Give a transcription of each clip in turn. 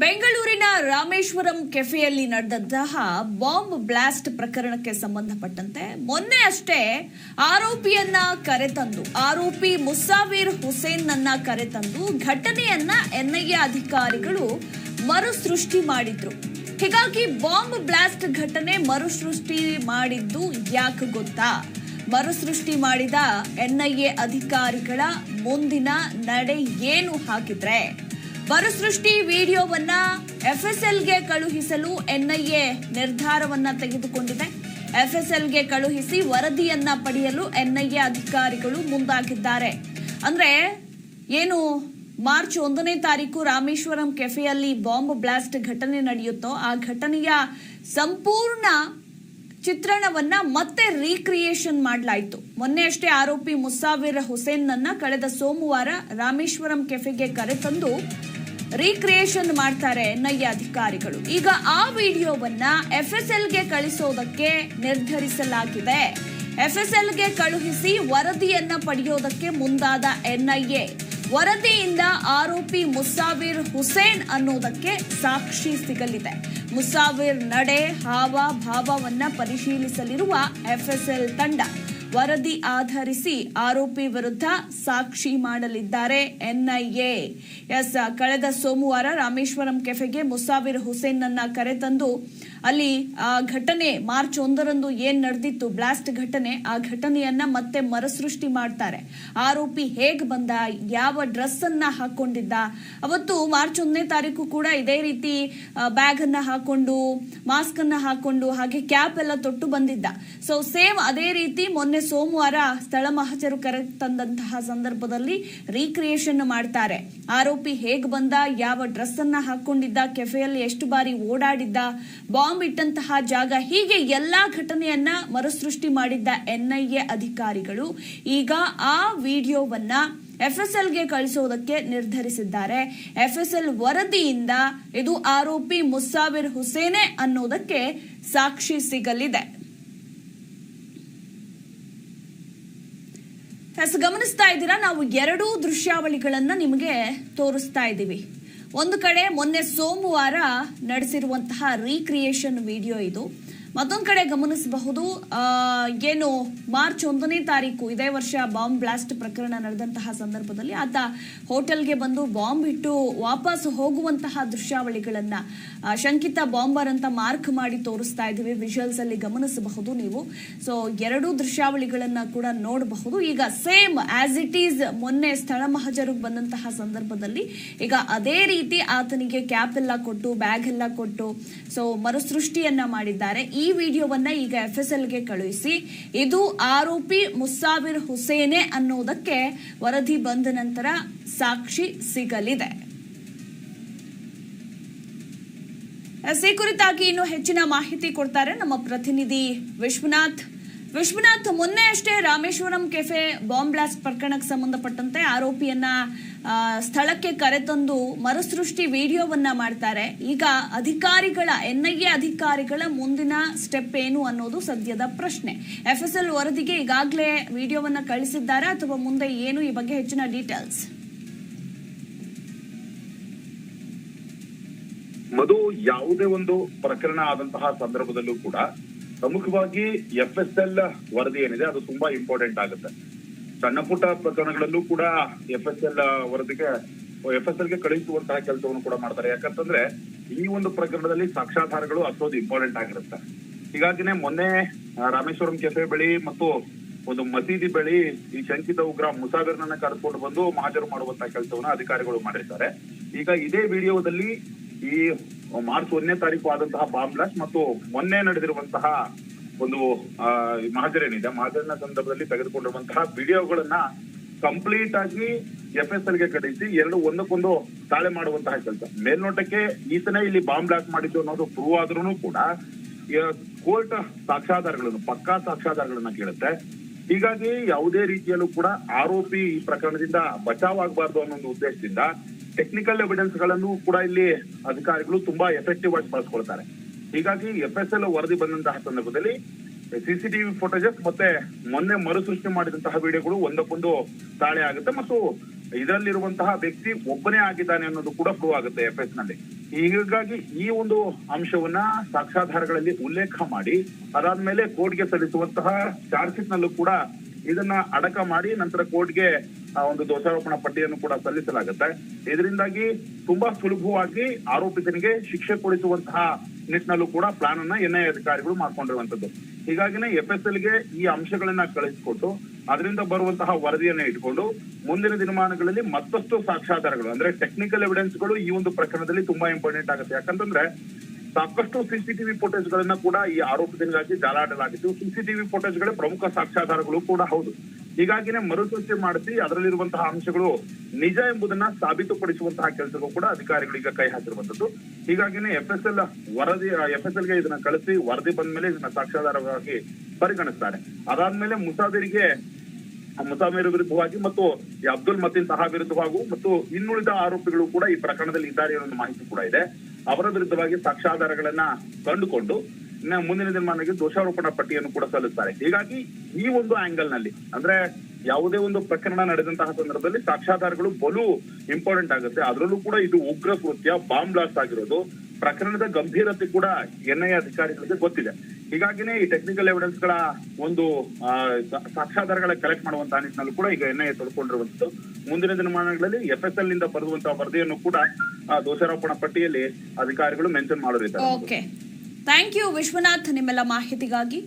ಬೆಂಗಳೂರಿನ ರಾಮೇಶ್ವರಂ ಕೆಫೆಯಲ್ಲಿ ನಡೆದಂತಹ bomb blast ಪ್ರಕರಣಕ್ಕೆ ಸಂಬಂಧಪಟ್ಟಂತೆ ಮೊನ್ನೆ ಅಷ್ಟೇ ಆರೋಪಿಯನ್ನ ಕರೆತಂದು, ಆರೋಪಿ ಮುಸಾವಿರ್ ಹುಸೇನ್ನನ್ನ ಕರೆತಂದು ಘಟನೆಯನ್ನ ಎನ್ಐಎ ಅಧಿಕಾರಿಗಳು ಮರುಸೃಷ್ಟಿ ಮಾಡಿದ್ರು. ಹೀಗಾಗಿ ಬಾಂಬ್ ಬ್ಲಾಸ್ಟ್ ಘಟನೆ ಮರುಸೃಷ್ಟಿ ಮಾಡಿದ್ದು ಯಾಕೆ ಗೊತ್ತಾ? ಮರುಸೃಷ್ಟಿ ಮಾಡಿದ ಎನ್ಐಎ ಅಧಿಕಾರಿಗಳ ಮುಂದಿನ ನಡೆ ಏನು ಹಾಕಿದ್ರೆ? ಮರುಸೃಷ್ಟಿ ವಿಡಿಯೋವನ್ನ ಎಫ್ಎಸ್ಎಲ್ಗೆ ಕಳುಹಿಸಲು ಎನ್ಐಎ ನಿರ್ಧಾರವನ್ನ ತೆಗೆದುಕೊಂಡಿದೆ. ಎಫ್ಎಸ್ಎಲ್ಗೆ ಕಳುಹಿಸಿ ವರದಿಯನ್ನ ಪಡೆಯಲು ಎನ್ಐಎ ಅಧಿಕಾರಿಗಳು ಮುಂದಾಗಿದ್ದಾರೆ. ಅಂದ್ರೆ ಏನು ಮಾರ್ಚ್ ಒಂದನೇ ತಾರೀಕು ರಾಮೇಶ್ವರಂ ಕೆಫೆಯಲ್ಲಿ ಬಾಂಬ್ ಬ್ಲಾಸ್ಟ್ ಘಟನೆ ನಡೆಯುತ್ತೋ, ಆ ಘಟನೆಯ ಸಂಪೂರ್ಣ ಚಿತ್ರಣವನ್ನ ಮತ್ತೆ ರೀಕ್ರಿಯೇಷನ್ ಮಾಡಲಾಯಿತು. ಮೊನ್ನೆ ಅಷ್ಟೇ ಆರೋಪಿ ಮುಸಾವಿರ್ ಹುಸೇನ್ನನ್ನ ಕಳೆದ ಸೋಮವಾರ ರಾಮೇಶ್ವರಂ ಕೆಫೆಗೆ ಕರೆತಂದು ರೀಕ್ರಿಯೇಷನ್ ಮಾಡ್ತಾರೆ ಎನ್ಐಎ ಅಧಿಕಾರಿಗಳು. ಈಗ ಆ ವಿಡಿಯೋವನ್ನ ಎಲ್ಗೆ ಕಳಿಸೋದಕ್ಕೆ ನಿರ್ಧರಿಸಲಾಗಿದೆ. ಎಫ್ ಎಸ್ ಎಲ್ಗೆ ಕಳುಹಿಸಿ ವರದಿಯನ್ನ ಪಡೆಯೋದಕ್ಕೆ ಮುಂದಾದ ಎನ್ಐಎ ವರದಿಯಿಂದ ಆರೋಪಿ ಮುಸಾವಿರ್ ಹುಸೇನ್ ಅನ್ನೋದಕ್ಕೆ ಸಾಕ್ಷಿ ಸಿಗಲಿದೆ. ಮುಸಾವಿರ್ ನಡೆ, ಹಾವ, ಭಾವವನ್ನ ಪರಿಶೀಲಿಸಲಿರುವ ಎಫ್ಎಸ್ಎಲ್ ತಂಡ. ವರದಿ ಆಧರಿಸಿ ಆರೋಪಿ ವಿರುದ್ಧ ಸಾಕ್ಷಿ ಮಾಡಲಿದ್ದಾರೆ. ಎನ್ಐಎ. ಎಸ್, ಕಳೆದ ಸೋಮವಾರ ರಾಮೇಶ್ವರಂ ಕೆಫೆಗೆ ಮುಸಾವಿರ್ ಹುಸೇನ್ ಅನ್ನ ಕರೆತಂದು ಅಲ್ಲಿ ಆ ಘಟನೆ ಮಾರ್ಚ್ ಒಂದರಂದು ಏನ್ ನಡೆದಿತ್ತು, ಬ್ಲಾಸ್ಟ್ ಘಟನೆ, ಆ ಘಟನೆಯನ್ನ ಮತ್ತೆ ಮರುಸೃಷ್ಟಿ ಮಾಡ್ತಾರೆ. ಆರೋಪಿ ಹೇಗ್ ಬಂದ, ಯಾವ ಡ್ರೆಸ್ ಅನ್ನ ಹಾಕೊಂಡಿದ್ದ, ಅವತ್ತು ಮಾರ್ಚ್ ಒಂದನೇ ತಾರೀಕು ಕೂಡ ಇದೇ ರೀತಿ ಬ್ಯಾಗ್ ಅನ್ನ ಹಾಕೊಂಡು, ಮಾಸ್ಕ್ ಅನ್ನ ಹಾಕೊಂಡು, ಹಾಗೆ ಕ್ಯಾಪ್ ಎಲ್ಲ ತೊಟ್ಟು ಬಂದಿದ್ದ. ಸೊ ಸೇಮ್ ಅದೇ ರೀತಿ ಮೊನ್ನೆ ಸೋಮವಾರ ಸ್ಥಳ ಮಹಚರು ಕರೆ ತಂದಂತಹ ಸಂದರ್ಭದಲ್ಲಿ ರೀಕ್ರಿಯೇಷನ್ ಮಾಡ್ತಾರೆ. ಆರೋಪಿ ಹೇಗ್ ಬಂದ, ಯಾವ ಡ್ರೆಸ್ ಅನ್ನ ಹಾಕೊಂಡಿದ್ದ, ಕೆಫೆಯಲ್ಲಿ ಎಷ್ಟು ಬಾರಿ ಓಡಾಡಿದ್ದ ಬಾಂಬ್ ಇಟ್ಟಂತಹ ಜಾಗ ಹೀಗೆ ಎಲ್ಲಾ ಘಟನೆಯನ್ನ ಮರುಸೃಷ್ಟಿ ಮಾಡಿದ್ದ ಎನ್ಐಎ ಅಧಿಕಾರಿಗಳು ಈಗ ಆ ವಿಡಿಯೋವನ್ನ ಎಫ್ಎಸ್ಎಲ್ಗೆ ಕಳಿಸೋದಕ್ಕೆ ನಿರ್ಧರಿಸಿದ್ದಾರೆ. ಎಫ್ಎಸ್ಎಲ್ ವರದಿಯಿಂದ ಇದು ಆರೋಪಿ ಮುಸಾವಿರ್ ಹುಸೇನೆ ಅನ್ನೋದಕ್ಕೆ ಸಾಕ್ಷಿ ಸಿಗಲಿದೆ. ಗಮನಿಸ್ತಾ ಇದ್ದೀರಾ? ನಾವು ಎರಡೂ ದೃಶ್ಯಾವಳಿಗಳನ್ನ ನಿಮಗೆ ತೋರಿಸ್ತಾ ಇದ್ದೀವಿ. ಒಂದು ಕಡೆ ಮೊನ್ನೆ ಸೋಮವಾರ ನಡೆಸಿರುವಂತಹ ರೀಕ್ರಿಯೇಷನ್ ವಿಡಿಯೋ ಇದು. ಮತ್ತೊಂದು ಕಡೆ ಗಮನಿಸಬಹುದು ಏನು ಮಾರ್ಚ್ ಒಂದನೇ ತಾರೀಕು ಇದೇ ವರ್ಷ ಬಾಂಬ್ ಬ್ಲಾಸ್ಟ್ ಪ್ರಕರಣ ನಡೆದಂತಹ ಸಂದರ್ಭದಲ್ಲಿ ಆತ ಹೋಟೆಲ್ಗೆ ಬಂದು ಬಾಂಬ್ ಇಟ್ಟು ವಾಪಸ್ ಹೋಗುವಂತಹ ದೃಶ್ಯಾವಳಿಗಳನ್ನ ಶಂಕಿತ ಬಾಂಬರ್ ಅಂತ ಮಾರ್ಕ್ ಮಾಡಿ ತೋರಿಸ್ತಾ ಇದ್ದೀವಿ. ವಿಜುವಲ್ಸ್ ಅಲ್ಲಿ ಗಮನಿಸಬಹುದು ನೀವು. ಸೊ ಎರಡೂ ದೃಶ್ಯಾವಳಿಗಳನ್ನ ಕೂಡ ನೋಡಬಹುದು. ಈಗ ಸೇಮ್ ಆಸ್ ಇಟ್ ಈಸ್ ಮೊನ್ನೆ ಸ್ಥಳ ಮಹಜರು ಬಂದಂತಹ ಸಂದರ್ಭದಲ್ಲಿ ಈಗ ಅದೇ ರೀತಿ ಆತನಿಗೆ ಕ್ಯಾಪ್ ಎಲ್ಲ ಕೊಟ್ಟು, ಬ್ಯಾಗ್ ಎಲ್ಲ ಕೊಟ್ಟು ಸೊ ಮರುಸೃಷ್ಟಿಯನ್ನ ಮಾಡಿದ್ದಾರೆ. ಈ ವಿಡಿಯೋವನ್ನ ಈಗ ಎಫ್ ಎಸ್ ಎಲ್ಗೆ ಕಳುಹಿಸಿ, ಇದು ಆರೋಪಿ ಮುಸ್ಸಾಬಿರ್ ಹುಸೇನೆ ಅನ್ನೋದಕ್ಕೆ ವರದಿ ಬಂದ ನಂತರ ಸಾಕ್ಷಿ ಸಿಗಲಿದೆ. ಈ ಕುರಿತಾಗಿ ಇನ್ನು ಹೆಚ್ಚಿನ ಮಾಹಿತಿ ಕೊಡ್ತಾರೆ ನಮ್ಮ ಪ್ರತಿನಿಧಿ ವಿಶ್ವನಾಥ್. ವಿಶ್ವನಾಥ್, ಮೊನ್ನೆ ಅಷ್ಟೇ ರಾಮೇಶ್ವರಂ ಕೆಫೆ ಬಾಂಬ್ ಬ್ಲಾಸ್ಟ್ ಪ್ರಕರಣಕ್ಕೆ ಸಂಬಂಧಪಟ್ಟಂತೆ ಆರೋಪಿಯನ್ನ ಸ್ಥಳಕ್ಕೆ ಕರೆತಂದು ಮರುಸೃಷ್ಟಿ ವಿಡಿಯೋವನ್ನ ಮಾಡ್ತಾರೆ. ಈಗ ಅಧಿಕಾರಿಗಳ ಎನ್ಐಎ ಅಧಿಕಾರಿಗಳ ಮುಂದಿನ ಸ್ಟೆಪ್ ಏನು ಅನ್ನೋದು ಸದ್ಯದ ಪ್ರಶ್ನೆ. ಎಫ್ ಎಸ್ ಎಲ್ ವರದಿಗೆ ಈಗಾಗಲೇ ವಿಡಿಯೋವನ್ನ ಕಳಿಸಿದ್ದಾರೆ. ಅಥವಾ ಮುಂದೆ ಏನು ಈ ಬಗ್ಗೆ ಹೆಚ್ಚಿನ ಡೀಟೇಲ್ಸ್ ಮಧು, ಯಾವುದೇ ಒಂದು ಪ್ರಕರಣ ಆದಂತಹ ಸಂದರ್ಭದಲ್ಲೂ ಕೂಡ ಪ್ರಮುಖವಾಗಿ ಎಫ್ ಎಸ್ ಎಲ್ ವರದಿ ಏನಿದೆ, ಅದು ತುಂಬಾ ಇಂಪಾರ್ಟೆಂಟ್ ಆಗುತ್ತೆ. ಸಣ್ಣ ಪುಟ್ಟ ಪ್ರಕರಣಗಳಲ್ಲೂ ಕೂಡ ಎಫ್ ಎಸ್ ಎಲ್ ವರದಿಗೆ ಎಫ್ ಎಸ್ ಎಲ್ಗೆ ಕಳುಹಿಸುವಂತಹ ಕೆಲಸವನ್ನು ಕೂಡ ಮಾಡ್ತಾರೆ. ಯಾಕಂತಂದ್ರೆ, ಈ ಒಂದು ಪ್ರಕರಣದಲ್ಲಿ ಸಾಕ್ಷಾಧಾರಗಳು ಅಷ್ಟೊಂದು ಇಂಪಾರ್ಟೆಂಟ್ ಆಗಿರುತ್ತೆ. ಹೀಗಾಗಿನೇ ಮೊನ್ನೆ ರಾಮೇಶ್ವರಂ ಕೆಫೆ ಬಳಿ ಮತ್ತು ಒಂದು ಮಸೀದಿ ಬಳಿ ಈ ಶಂಕಿತ ಉಗ್ರ ಮುಸಾಫಿರ್ನನ್ನ ಕರೆದುಕೊಂಡು ಬಂದು ಮಾಜರು ಮಾಡುವಂತಹ ಕೆಲಸವನ್ನು ಅಧಿಕಾರಿಗಳು ಮಾಡಿರ್ತಾರೆ. ಈಗ ಇದೇ ವಿಡಿಯೋದಲ್ಲಿ ಈ ಮಾರ್ಚ್ ಒಂದನೇ ತಾರೀಕು ಆದಂತಹ ಬಾಂಬ್ ಬ್ಲಾಸ್ಟ್ ಮತ್ತು ಮೊನ್ನೆ ನಡೆದಿರುವಂತಹ ಒಂದು ಆ, ಈ ಮಹಾಜರ್ ಏನಿದೆ ಮಹಾಜರಿನ ಸಂದರ್ಭದಲ್ಲಿ ತೆಗೆದುಕೊಂಡಿರುವಂತಹ ವಿಡಿಯೋಗಳನ್ನ ಕಂಪ್ಲೀಟ್ ಆಗಿ ಎಫ್ ಎಸ್ ಎಲ್ಗೆ ಕಳಿಸಿ ಎರಡು ಒಂದಕ್ಕೊಂದು ತಾಳೆ ಮಾಡುವಂತಹ ಕೆಲಸ. ಮೇಲ್ನೋಟಕ್ಕೆ ಈತನೇ ಇಲ್ಲಿ ಬಾಂಬ್ ಬ್ಲಾಸ್ಟ್ ಮಾಡಿದ್ದು ಅನ್ನೋದು ಪ್ರೂವ್ ಆದ್ರೂ ಕೂಡ ಕೋರ್ಟ್ ಸಾಕ್ಷ್ಯಾಧಾರಗಳನ್ನು ಪಕ್ಕಾ ಸಾಕ್ಷ್ಯಾಧಾರಗಳನ್ನ ಕೇಳುತ್ತೆ. ಹೀಗಾಗಿ ಯಾವುದೇ ರೀತಿಯಲ್ಲೂ ಕೂಡ ಆರೋಪಿ ಈ ಪ್ರಕರಣದಿಂದ ಬಚಾವ್ ಆಗಬಾರ್ದು ಅನ್ನೋ ಒಂದು ಉದ್ದೇಶದಿಂದ ಟೆಕ್ನಿಕಲ್ ಎವಿಡೆನ್ಸ್ಗಳನ್ನು ಕೂಡ ಇಲ್ಲಿ ಅಧಿಕಾರಿಗಳು ತುಂಬಾ ಎಫೆಕ್ಟಿವ್ ಆಗಿ ಬಳಸ್ಕೊಳ್ತಾರೆ. ಹೀಗಾಗಿ ಎಫ್ ಎಸ್ ಎಲ್ ವರದಿ ಬಂದಂತಹ ಸಂದರ್ಭದಲ್ಲಿ ಸಿಸಿಟಿವಿ ಫೋಟೇಜಸ್ ಮತ್ತೆ ಮೊನ್ನೆ ಮರುಸೃಷ್ಟಿ ಮಾಡಿದಂತಹ ವಿಡಿಯೋಗಳು ಒಂದಕ್ಕೊಂದು ತಾಳೆ ಆಗುತ್ತೆ ಮತ್ತು ಇದರಲ್ಲಿರುವಂತಹ ವ್ಯಕ್ತಿ ಒಬ್ಬನೇ ಆಗಿದ್ದಾನೆ ಅನ್ನೋದು ಕೂಡ ಪ್ರೂವ್ ಆಗುತ್ತೆ ಎಫ್ ಎಸ್ನಲ್ಲಿ. ಹೀಗಾಗಿ ಈ ಒಂದು ಅಂಶವನ್ನ ಸಾಕ್ಷ್ಯಾಧಾರಗಳಲ್ಲಿ ಉಲ್ಲೇಖ ಮಾಡಿ, ಅದಾದ್ಮೇಲೆ ಕೋರ್ಟ್ಗೆ ಸಲ್ಲಿಸುವಂತಹ ಚಾರ್ಜ್ ನಲ್ಲೂ ಕೂಡ ಇದನ್ನ ಅಡಕ ಮಾಡಿ, ನಂತರ ಕೋರ್ಟ್ಗೆ ಆ ಒಂದು ದೋಷಾರೋಪಣ ಪಟ್ಟಿಯನ್ನು ಕೂಡ ಸಲ್ಲಿಸಲಾಗುತ್ತೆ. ಇದರಿಂದಾಗಿ ತುಂಬಾ ಸುಲಭವಾಗಿ ಆರೋಪಿತನಿಗೆ ಶಿಕ್ಷೆ ಕೊಡಿಸುವಂತಹ ನಿಟ್ಟಿನಲ್ಲೂ ಕೂಡ ಪ್ಲಾನ್ ಅನ್ನ ಎನ್ಐ ಅಧಿಕಾರಿಗಳು ಮಾಡ್ಕೊಂಡಿರುವಂತದ್ದು. ಹೀಗಾಗಿನೇ ಎಫ್ ಎಸ್ ಎಲ್ಗೆ ಈ ಅಂಶಗಳನ್ನ ಕಳಿಸಿಕೊಟ್ಟು, ಅದರಿಂದ ಬರುವಂತಹ ವರದಿಯನ್ನ ಇಟ್ಕೊಂಡು, ಮುಂದಿನ ದಿನಮಾನಗಳಲ್ಲಿ ಮತ್ತಷ್ಟು ಸಾಕ್ಷ್ಯಾಧಾರಗಳು, ಅಂದ್ರೆ ಟೆಕ್ನಿಕಲ್ ಎವಿಡೆನ್ಸ್ಗಳು ಈ ಒಂದು ಪ್ರಕರಣದಲ್ಲಿ ತುಂಬಾ ಇಂಪಾರ್ಟೆಂಟ್ ಆಗುತ್ತೆ. ಯಾಕಂತಂದ್ರೆ ಸಾಕಷ್ಟು ಸಿಸಿಟಿವಿ ಫೋಟೇಜ್ ಗಳನ್ನ ಕೂಡ ಈ ಆರೋಪದಿಂದಾಗಿ ಜಾಲಾಡಲಾಗಿತ್ತು. ಸಿಸಿಟಿವಿ ಫೋಟೇಜ್ ಗಳೇ ಪ್ರಮುಖ ಸಾಕ್ಷ್ಯಾಧಾರಗಳು ಕೂಡ ಹೌದು. ಹೀಗಾಗಿನೇ ಮರುಸೃಷ್ಟಿ ಮಾಡಿಸಿ ಅದರಲ್ಲಿರುವಂತಹ ಅಂಶಗಳು ನಿಜ ಎಂಬುದನ್ನ ಸಾಬೀತುಪಡಿಸುವಂತಹ ಕೆಲಸಕ್ಕೂ ಕೂಡ ಅಧಿಕಾರಿಗಳು ಈಗ ಕೈ ಹಾಕಿರುವಂತದ್ದು ಹೀಗಾಗಿನೇ ಎಫ್ ಎಸ್ ಎಲ್ ವರದಿ ಎಫ್ ಎಸ್ ಎಲ್ಗೆ ಇದನ್ನ ಕಳಿಸಿ ವರದಿ ಬಂದ ಮೇಲೆ ಇದನ್ನ ಸಾಕ್ಷ್ಯಾಧಾರವಾಗಿ ಪರಿಗಣಿಸ್ತಾರೆ. ಅದಾದ್ಮೇಲೆ ಮುಸಾದಿರಿಗೆ, ಮುಸಾಮಿರ್ ವಿರುದ್ಧವಾಗಿ ಮತ್ತು ಅಬ್ದುಲ್ ಮತೀನ್ ಸಹಾ ವಿರುದ್ಧವಾಗೂ ಮತ್ತು ಇನ್ನುಳಿದ ಆರೋಪಿಗಳು ಕೂಡ ಈ ಪ್ರಕರಣದಲ್ಲಿ ಇದ್ದಾರೆ ಅನ್ನೋ ಮಾಹಿತಿ ಕೂಡ ಇದೆ. ಅವರ ವಿರುದ್ಧವಾಗಿ ಸಾಕ್ಷ್ಯಾಧಾರಗಳನ್ನ ಕಂಡುಕೊಂಡು ಮುಂದಿನ ದಿನಮಾನಕ್ಕೆ ದೋಷಾರೋಪಣಾ ಪಟ್ಟಿಯನ್ನು ಕೂಡ ಸಲ್ಲಿಸ್ತಾರೆ. ಹೀಗಾಗಿ ಈ ಒಂದು ಆಂಗಲ್ನಲ್ಲಿ, ಅಂದ್ರೆ ಯಾವುದೇ ಒಂದು ಪ್ರಕರಣ ನಡೆದಂತಹ ಸಂದರ್ಭದಲ್ಲಿ ಸಾಕ್ಷ್ಯಾಧಾರಗಳು ಬಲು ಇಂಪಾರ್ಟೆಂಟ್ ಆಗುತ್ತೆ. ಅದರಲ್ಲೂ ಕೂಡ ಇದು ಉಗ್ರ ಕೃತ್ಯ ಬಾಂಬ್ ಬ್ಲಾಸ್ಟ್ ಆಗಿರೋದು. ಪ್ರಕರಣದ ಗಂಭೀರತೆ ಕೂಡ ಎನ್ಐಎ ಅಧಿಕಾರಿಗಳಿಗೆ ಗೊತ್ತಿದೆ. ಹೀಗಾಗಿನೇ ಈ ಟೆಕ್ನಿಕಲ್ ಎವಿಡೆನ್ಸ್ಗಳ ಒಂದು ಸಾಕ್ಷಾಧಾರಗಳ ಕಲೆಕ್ಟ್ ಮಾಡುವಂತಹ ನಿಟ್ಟಿನಲ್ಲೂ ಕೂಡ ಈಗ ಎನ್ಐಎ ತೊಡ್ಕೊಂಡಿರುವಂತದ್ದು ಮುಂದಿನ ದಿನಮಾನಗಳಲ್ಲಿ ಎಫ್ ಎಸ್ ಎಲ್ನಿಂದ ಬರೆದಂತಹ ವರದಿಯನ್ನು ಕೂಡ ದೋಷಾರೋಪಣಾ ಪಟ್ಟಿಯಲ್ಲಿ ಅಧಿಕಾರಿಗಳು ಮೆನ್ಷನ್ ಮಾಡೋರಿದ್ದಾರೆ. ಓಕೆ ಥ್ಯಾಂಕ್ ಯು ವಿಶ್ವನಾಥ್ ನಿಮ್ಮೆಲ್ಲ ಮಾಹಿತಿಗಾಗಿ.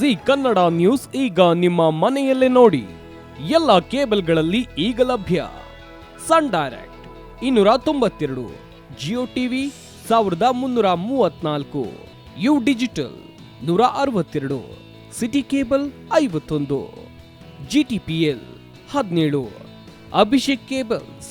ಜಿ ಕನ್ನಡ ನ್ಯೂಸ್ ಈಗ ನಿಮ್ಮ ಮನೆಯಲ್ಲೇ ನೋಡಿ. ಎಲ್ಲ ಕೇಬಲ್ಗಳಲ್ಲಿ ಈಗ ಲಭ್ಯ. ಸನ್ ಡೈರೆಕ್ಟ್ ಇನ್ನೂರ ತೊಂಬತ್ತೆರಡು ಜಿಯೋ ಟಿವಿ ಸಾವಿರದ ಮುನ್ನೂರ ಮೂವತ್ನಾಲ್ಕು ಯು ಡಿಜಿಟಲ್ ನೂರ ಅರವತ್ತೆರಡು ಸಿಟಿ ಕೇಬಲ್ ಐವತ್ತೊಂದು ಜಿ ಟಿ ಪಿ ಎಲ್ ಹದಿನೇಳು ಅಭಿಷೇಕ್ ಕೇಬಲ್ಸ್